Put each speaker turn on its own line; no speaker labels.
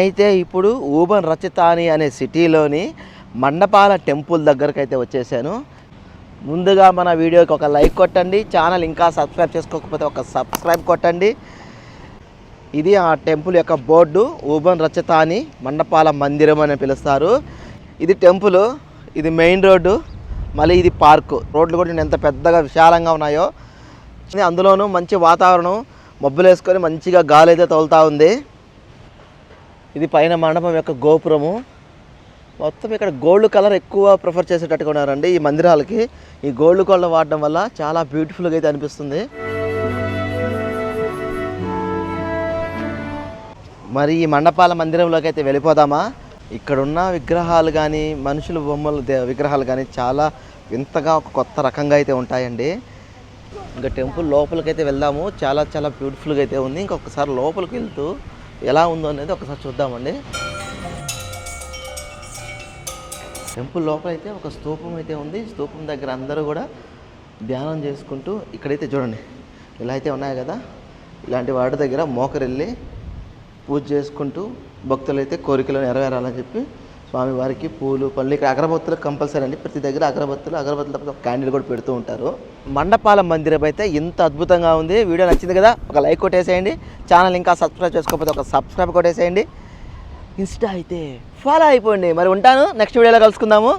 అయితే ఇప్పుడు ఊబన్ రచితాని అనే సిటీలోని మండపాల టెంపుల్ దగ్గరకు అయితే వచ్చేసాను. ముందుగా మన వీడియోకి ఒక లైక్ కొట్టండి ఛానల్ ఇంకా సబ్స్క్రైబ్ చేసుకోకపోతే ఒక సబ్స్క్రైబ్ కొట్టండి. ఇది ఆ టెంపుల్ యొక్క బోర్డు ఊబన్ రచతాని మండపాల మందిరం అని పిలుస్తారు. ఇది టెంపుల్ ఇది మెయిన్ రోడ్డు మళ్ళీ ఇది పార్కు. రోడ్లు కూడా ఎంత పెద్దగా విశాలంగా ఉన్నాయో. అందులోనూ మంచి వాతావరణం మబ్బులు వేసుకొని మంచిగా గాలి అయితే తోలుతూ ఉంది. ఇది పైన మండపం యొక్క గోపురము. మొత్తం ఇక్కడ గోల్డ్ కలర్ ఎక్కువ ప్రిఫర్ చేసేటట్టుగా ఉన్నారండి ఈ మందిరాలకి. ఈ గోల్డ్ కలర్ వాడడం వల్ల చాలా బ్యూటిఫుల్గా అయితే అనిపిస్తుంది. మరి ఈ మండపాల మందిరంలోకి అయితే వెళ్ళిపోదామా? ఇక్కడున్న విగ్రహాలు కానీ మనుషుల బొమ్మలు విగ్రహాలు కానీ చాలా వింతగా ఒక కొత్త రకంగా అయితే ఉంటాయండి. ఇంకా టెంపుల్ లోపలికి అయితే వెళ్దాము. చాలా చాలా బ్యూటిఫుల్గా అయితే ఉంది. ఇంకొకసారి లోపలికి వెళ్తూ ఎలా ఉందో అనేది ఒకసారి చూద్దామండి. టెంపుల్ లోపల అయితే ఒక స్తూపం అయితే ఉంది. స్తూపం దగ్గర అందరూ కూడా ధ్యానం చేసుకుంటూ ఇక్కడైతే చూడండి. ఇలా అయితే ఉన్నాయి కదా. ఇలాంటి వాటి దగ్గర మోకరెళ్ళి పూజ చేసుకుంటూ భక్తులైతే కోరికలు నెరవేరాలని చెప్పి స్వామివారికి పూలు పళ్ళు ఇక్కడ అగరబత్తులు కంపల్సరీ అండి. ప్రతి దగ్గర అగరబత్తులు అగరబత్తులు తప్ప క్యాండిల్ కూడా పెడుతూ ఉంటారు. మండపాల మందిరం అయితే ఇంత అద్భుతంగా ఉంది. వీడియో నచ్చింది కదా ఒక లైక్ కొట్టేసేయండి. ఛానల్ ఇంకా సబ్స్క్రైబ్ చేసుకోకపోతే ఒక సబ్స్క్రైబ్ కొట్టేసేయండి. ఇన్స్టా అయితే ఫాలో అయిపోండి. మరి ఉంటాను. నెక్స్ట్ వీడియోలో కలుసుకుందాము.